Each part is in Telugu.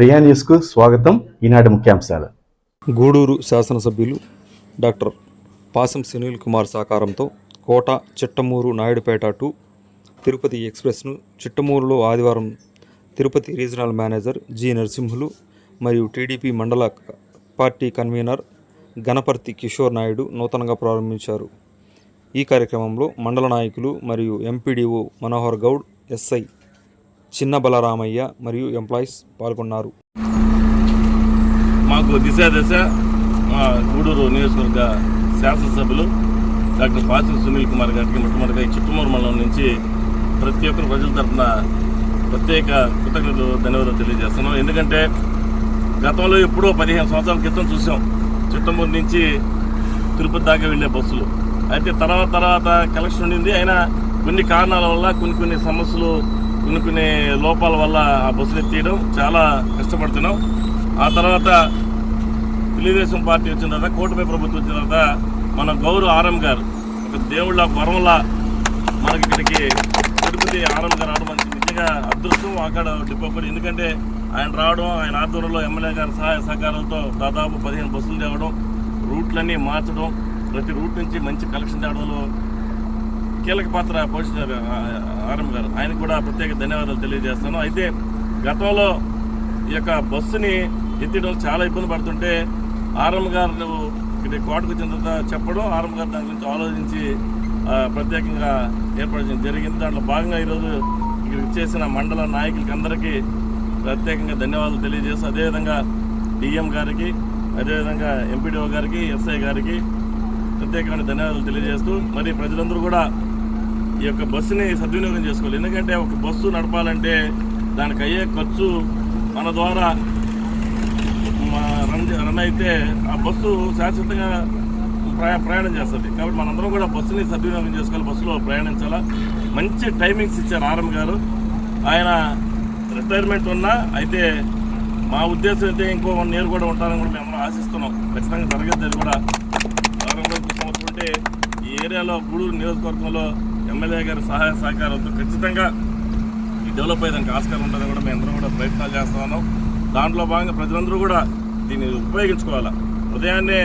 ప్రియా న్యూస్కు స్వాగతం. ఈనాటి ముఖ్యాంశాలు. గూడూరు శాసనసభ్యులు డాక్టర్ పాసం సునీల్ కుమార్ సహకారంతో కోట చిట్టమూరు నాయుడుపేట టు తిరుపతి ఎక్స్ప్రెస్ను చిట్టమూరులో ఆదివారం Tirupati regional manager G Narasimhulu మరియు TDP mandal party convener Ganaparthi Kishore Naidu నూతనంగా ప్రారంభించారు. ఈ కార్యక్రమంలో మండల నాయకులు మరియు ఎంపీడీఓ మనోహర్ గౌడ్ ఎస్ఐ చిన్న బలరామయ్య మరియు ఎంప్లాయీస్ పాల్గొన్నారు. మాకు దిశ దశ మా గూడూరు నియోజకవర్గ శాసనసభ్యులు డాక్టర్ పాసి సునీల్ కుమార్ గారికి మొట్టమొదటిగా ఈ చిట్టుమూరు మండలం నుంచి ప్రతి ఒక్కరు ప్రజల తరఫున ప్రత్యేక కృతజ్ఞతలు ధన్యవాదాలు తెలియజేస్తున్నాం. ఎందుకంటే గతంలో ఎప్పుడో పదిహేను సంవత్సరాల క్రితం చూసాం చిట్టమూరు నుంచి తిరుపతి దాకా వెళ్ళే బస్సులు. అయితే తర్వాత తర్వాత కలెక్షన్ ఉండింది. అయినా కొన్ని కారణాల వల్ల కొన్ని కొన్ని సమస్యలు కొన్ని కొన్ని లోపాల వల్ల ఆ బస్సులు ఎత్తియడం చాలా కష్టపడుతున్నాం. ఆ తర్వాత తెలుగుదేశం పార్టీ వచ్చిన తర్వాత కూటమి ప్రభుత్వం వచ్చిన తర్వాత మన గౌరవ ఆర్ఎం గారు ఒక దేవుళ్ళ వరంలా మనకి ఇక్కడికి తిరుపతి ఆర్ఎం గారు రావడం మనకి నిజంగా అదృష్టం అక్కడ డిపో ఎందుకంటే ఆయన రావడం ఆయన ఆధ్వర్యంలో ఎమ్మెల్యే గారి సహాయ సహకారాలతో దాదాపు పదిహేను బస్సులు తేవడం రూట్లన్నీ మార్చడం ప్రతి రూట్ నుంచి మంచి కలెక్షన్ తేవడంలో కీలక పాత్ర పోషించారు ఆర్ఎం గారు. ఆయనకు కూడా ప్రత్యేక ధన్యవాదాలు తెలియజేస్తాను. అయితే గతంలో ఈ యొక్క బస్సుని ఎత్తిడం చాలా ఇబ్బంది పడుతుంటే ఆర్ఎం గారు ఇక్కడ కోటకు చెందిన చెప్పడం ఆర్ఎం గారు దాని గురించి ఆలోచించి ప్రత్యేకంగా ఏర్పాటు చేయడం జరిగింది. దాంట్లో భాగంగా ఈరోజు ఇక్కడ చేసిన మండల నాయకులకి అందరికీ ప్రత్యేకంగా ధన్యవాదాలు తెలియజేస్తూ అదేవిధంగా డిఎం గారికి అదేవిధంగా ఎంపీడీఓ గారికి ఎస్ఐ గారికి ప్రత్యేకమైన ధన్యవాదాలు తెలియజేస్తూ మరి ప్రజలందరూ కూడా ఈ యొక్క బస్సుని సద్వినియోగం చేసుకోవాలి. ఎందుకంటే ఒక బస్సు నడపాలంటే దానికి అయ్యే ఖర్చు మన ద్వారా మా రన్ రన్ అయితే ఆ బస్సు శాశ్వతంగా ప్రయా ప్రయాణం చేస్తుంది. కాబట్టి మనందరం కూడా బస్సుని సద్వినియోగం చేసుకోవాలి బస్సులో ప్రయాణించాలా. మంచి టైమింగ్స్ ఇచ్చారు ఆర్ఎం గారు. ఆయన రిటైర్మెంట్ ఉన్నా అయితే మా ఉద్దేశం అయితే ఇంకో వన్ ఇయర్ కూడా ఉంటారని కూడా మేము ఆశిస్తున్నాం. ఖచ్చితంగా జరిగేది అది కూడా. ఈ ఏరియాలో గూడూరు నియోజకవర్గంలో ఎమ్మెల్యే గారి సహాయ సహకారంతో ఖచ్చితంగా ఈ డెవలప్ అయ్యేదానికి ఆస్కారం ఉంటుందని కూడా మేము కూడా ప్రయత్నాలు చేస్తా ఉన్నాం. దాంట్లో భాగంగా ప్రజలందరూ కూడా దీన్ని ఉపయోగించుకోవాలా? ఉదయాన్నే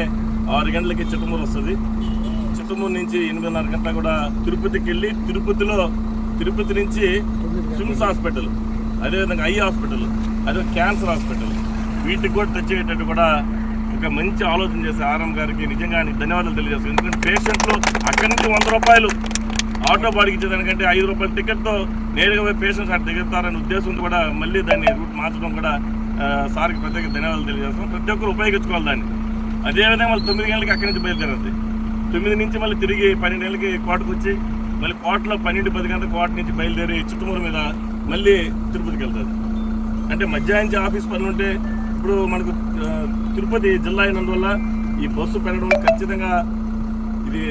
ఆరు గంటలకి చిట్టమూరు వస్తుంది. చిట్టమూరు నుంచి ఎనిమిదిన్నర గంటల కూడా తిరుపతికి వెళ్ళి తిరుపతిలో తిరుపతి నుంచి స్విమ్స్ హాస్పిటల్ అదేవిధంగా ఐ హాస్పిటల్ అదే క్యాన్సర్ హాస్పిటల్. వీటికి కూడా తెచ్చేటట్టు కూడా ఒక మంచి ఆలోచన చేసే ఆర్ఎం గారికి నిజంగా ధన్యవాదాలు తెలియజేస్తాను ఎందుకంటే పేషెంట్లు అక్కడి నుంచి వంద రూపాయలు ఆటో బాడికి ఇచ్చేదానికంటే ఐదు రూపాయల టికెట్తో నేరుగా పోయి పేషెంట్స్ అక్కడ దిగుతారనే ఉద్దేశంతో కూడా మళ్ళీ దాన్ని రూట్ మార్చడం కూడా సార్కి ప్రత్యేక ధన్యవాదాలు తెలియజేస్తాం ప్రతి ఒక్కరు ఉపయోగించుకోవాలి దాన్ని. అదేవిధంగా మళ్ళీ తొమ్మిది గంటలకి అక్కడి నుంచి బయలుదేరుతుంది తొమ్మిది నుంచి మళ్ళీ తిరిగి పన్నెండు గంటలకి కోటకు వచ్చి మళ్ళీ కోటలో పన్నెండు పది గంటల కోట నుంచి బయలుదేరి చుట్టుమూరు మీద మళ్ళీ తిరుపతికి వెళ్తుంది అంటే మధ్యాహ్నం నుంచి ఆఫీస్ పనులు ఉంటే ఇప్పుడు మనకు తిరుపతి జిల్లా అయినందువల్ల ఈ బస్సు పెరగడం ఖచ్చితంగా ఇది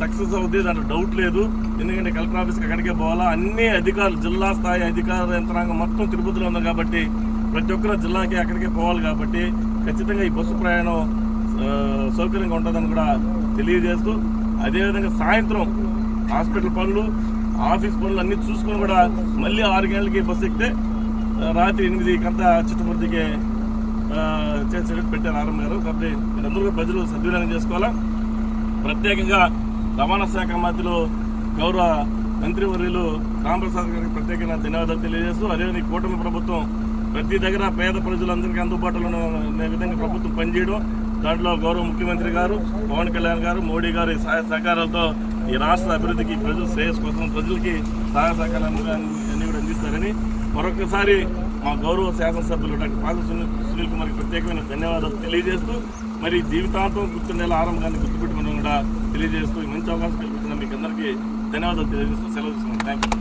సక్సెస్ అవుతుంది దాంట్లో డౌట్ లేదు. ఎందుకంటే కలెక్టర్ ఆఫీస్కి అక్కడికే పోవాలా? అన్ని అధికారులు జిల్లా స్థాయి అధికార యంత్రాంగం మొత్తం తిరుపతిలో ఉంది కాబట్టి ప్రతి ఒక్కరు జిల్లాకి అక్కడికే పోవాలి కాబట్టి ఖచ్చితంగా ఈ బస్సు ప్రయాణం సౌకర్యంగా ఉంటుందని కూడా తెలియజేస్తూ అదేవిధంగా సాయంత్రం హాస్పిటల్ పనులు ఆఫీస్ పనులు అన్ని చూసుకొని కూడా మళ్ళీ ఆరు గంటలకి బస్సు ఎక్కితే రాత్రి ఎనిమిది కంతా చుట్టుముద్దికి చేసేటట్టు పెట్టారు ఆరం గారు. కాబట్టి మీరందరూ ప్రజలు సద్వినియోగం చేసుకోవాలా? ప్రత్యేకంగా రవాణా శాఖ మంత్రులు గౌరవ మంత్రివర్యులు రామప్రసాద్ గారికి ప్రత్యేకంగా ధన్యవాదాలు తెలియజేస్తూ అదేవిధంగా ఈ కూటమి ప్రభుత్వం ప్రతి దగ్గర పేద ప్రజలందరికీ అందుబాటులో ఉన్న విధంగా ప్రభుత్వం పనిచేయడం. దాంట్లో గౌరవ ముఖ్యమంత్రి గారు పవన్ కళ్యాణ్ గారు మోడీ గారి సహాయ సహకారాలతో ఈ రాష్ట్ర అభివృద్ధికి ప్రజల శ్రేయస్ కోసం ప్రజలకి సహాయ సహకారాలు అన్ని కూడా అందిస్తారని మరొకసారి మా గౌరవ శాసనసభ్యులు డాక్టర్ పాద సునీల్ కుమార్కి ప్రత్యేకమైన ధన్యవాదాలు తెలియజేస్తూ మరి జీవితాంతం గుర్తుండేలా ఆరంభాన్ని గుర్తుపెట్టుకుని కూడా తెలియజేస్తూ మంచి అవకాశం కల్పించిన మీకు అందరికీ ధన్యవాదాలు తెలియజేస్తూ సెలవు తీసుకున్నాను థ్యాంక్ యూ